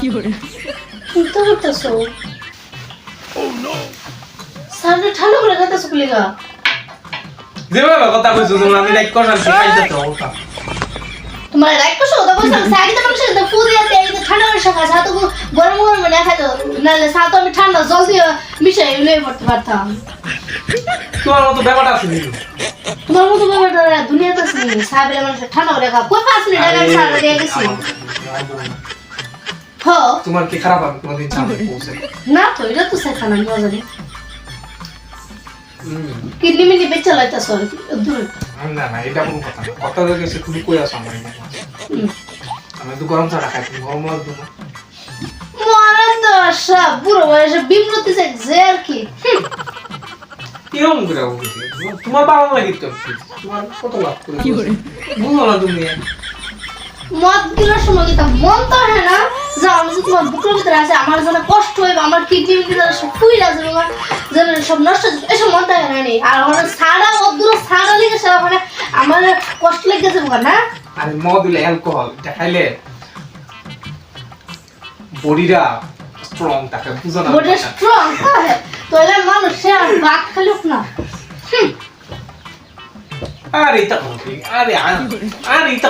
চিন্তা করতেছো সামনে ঠান্ডা করে খাইতেছো কুলিগা যেভাবে কথা কইছো তোমরা আমি লাইক করলাম শিখাইতে তো ওটা। তোমার রাইট করছ তো বলছো সাইড তো মানুষের তো ফুল দিয়ে এই যে ঠান্ডা করে শাখা সাথে গরম গরম মানে খাইতো নাহলে সাথে আমি ঠান্ডা জল দিয়ে মিশাই লয়ে পড়তে পারতাম। তোমার মতো ব্যাপারটা আছে নি তোমার মতো ব্যাপারটা দুনিয়াতে আছে সাহেবের মানুষের ঠান্ডা করে খা মিনিট আগে আমি সারা দিয়ে গেছি? তোমার কি খারাপ আমি তোমাদের চাপে পৌঁছে না তো এটা তো শেখানো মজা নেই হুম। কিডনি মিনি বেচা লাইতাছ আর দূর। না না এটা কোনো কথা না। কথা গেছে তুমি কই আসো আমার আমি তো গরম চা খাই তুমি গরম লাগবে না মরা তো বুড়ো বয়সে বিমরতি যে আর কি। হুম। করে তোমার ভালো লাগে তো তোমার কত লাভ করে বুঝো না তুমি? মদ গিলার সময় মন তো হয় না? বুকের ভিতরে আছে আমার যেন কষ্ট হইবে আমার কিডনি ভিতরে সব ফুই যাবে আমার যেন সব নষ্ট এসব মন তো হয় না নি। আর ওখানে সারা অদূর সারা লেগে সে ওখানে আমার কষ্ট লেগে যাবে না? আরে মদ হলে অ্যালকোহল এটা খাইলে বডিটা স্ট্রং থাকে বুঝো না বডি স্ট্রং হ্যাঁ তোলে মানুষ সে আর ভাত খালি না। আরে করো আরে আরে এটা